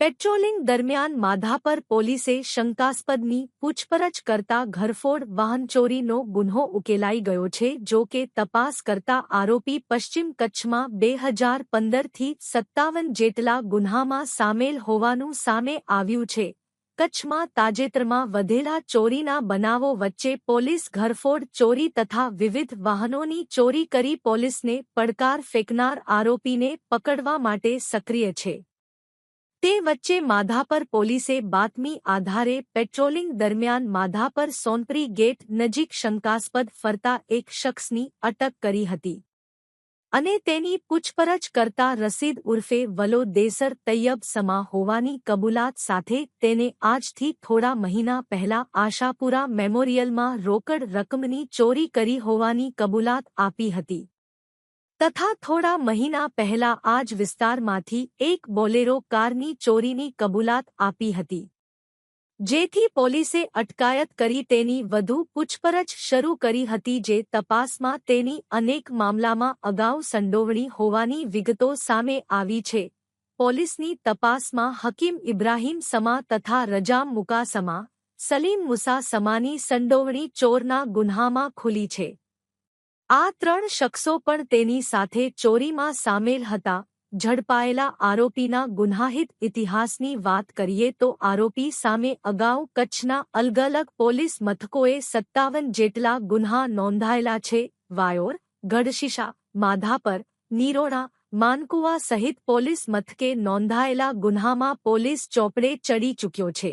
Patrolling દરમિયાન માધાપર પોલીસે શંકાસ્પદની પૂછપરછ કરતા ઘરફોડ વાહનચોરીનો ગુન્હો ઉકેલાઈ ગયો છે, જો કે તપાસ કરતા આરોપી પશ્ચિમ કચ્છમાં બે હજાર પંદરથી સત્તાવન જેટલા ગુન્હામાં સામેલ હોવાનું સામે આવ્યું છે. કચ્છમાં તાજેતરમાં વધેલા ચોરીના બનાવો વચ્ચે પોલીસ ઘરફોડ ચોરી તથા વિવિધ વાહનોની ચોરી કરી પોલીસને પડકાર ફેંકનાર આરોપીને પકડવા માટે સક્રિય છે. તે વચ્ચે માધાપર પોલીસે બાતમી આધારે પેટ્રોલિંગ દરમિયાન માધાપર સોનપરી ગેટ નજીક શંકાસ્પદ ફરતા એક શખ્સની અટક કરી હતી. અને તેની પૂછપરછ કરતા રસીદ ઉર્ફે વલો દેસર તૈયબ સમા હોવાની કબૂલાત સાથે તેને આજથી થોડા મહિના પહેલા આશાપુરા મેમોરિયલમાં રોકડ રકમની ચોરી કરી હોવાની કબૂલાત આપી હતી. તથા થોડા મહિના પહેલા આ જ વિસ્તારમાંથી એક બોલેરો કારની ચોરીની કબૂલાત આપી હતી. જેથી પોલીસે અટકાયત કરી તેની વધુ પૂછપરછ શરૂ કરી હતી જે તપાસમાં તેની અનેક મામલામાં અગાઉ સંડોવણી હોવાની વિગતો સામે આવી છે. પોલીસની તપાસમાં હકીમ ઇબ્રાહીમ સમા તથા રજામ મુકાસમા સલીમ મુસા સમાની સંડોવણી ચોરના ગુન્હામાં ખુલી છે. આ ત્રણ શખ્સો પણ તેની સાથે ચોરીમાં સામેલ હતા. ઝડપાયેલા આરોપીના ગુન્હાહિત ઇતિહાસની વાત કરીએ તો આરોપી સામે અગાઉ કચ્છના અલગ અલગ પોલીસ મથકોએ સત્તાવન જેટલા ગુન્હા નોંધાયેલા છે. વાયોર, ગઢશીશા, માધાપર, નીરોણા, માનકુવા સહિત પોલીસ મથકે નોંધાયેલા ગુન્હામાં પોલીસ ચોપડે ચડી ચૂક્યો છે.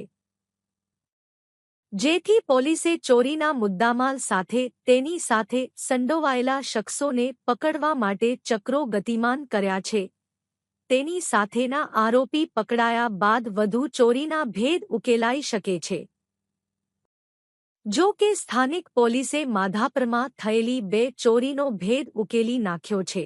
જેથી પોલીસે ચોરીના મુદ્દામાલ સાથે તેની સાથે સંડોવાયેલા શખ્સોને પકડવા માટે ચક્રો ગતિમાન કર્યા છે. તેની સાથેના આરોપી પકડાયા બાદ વધુ ચોરીના ભેદ ઉકેલાઈ શકે છે. જો કે સ્થાનિક પોલીસે માધાપરમાં થયેલી બે ચોરીનો ભેદ ઉકેલી નાખ્યો છે.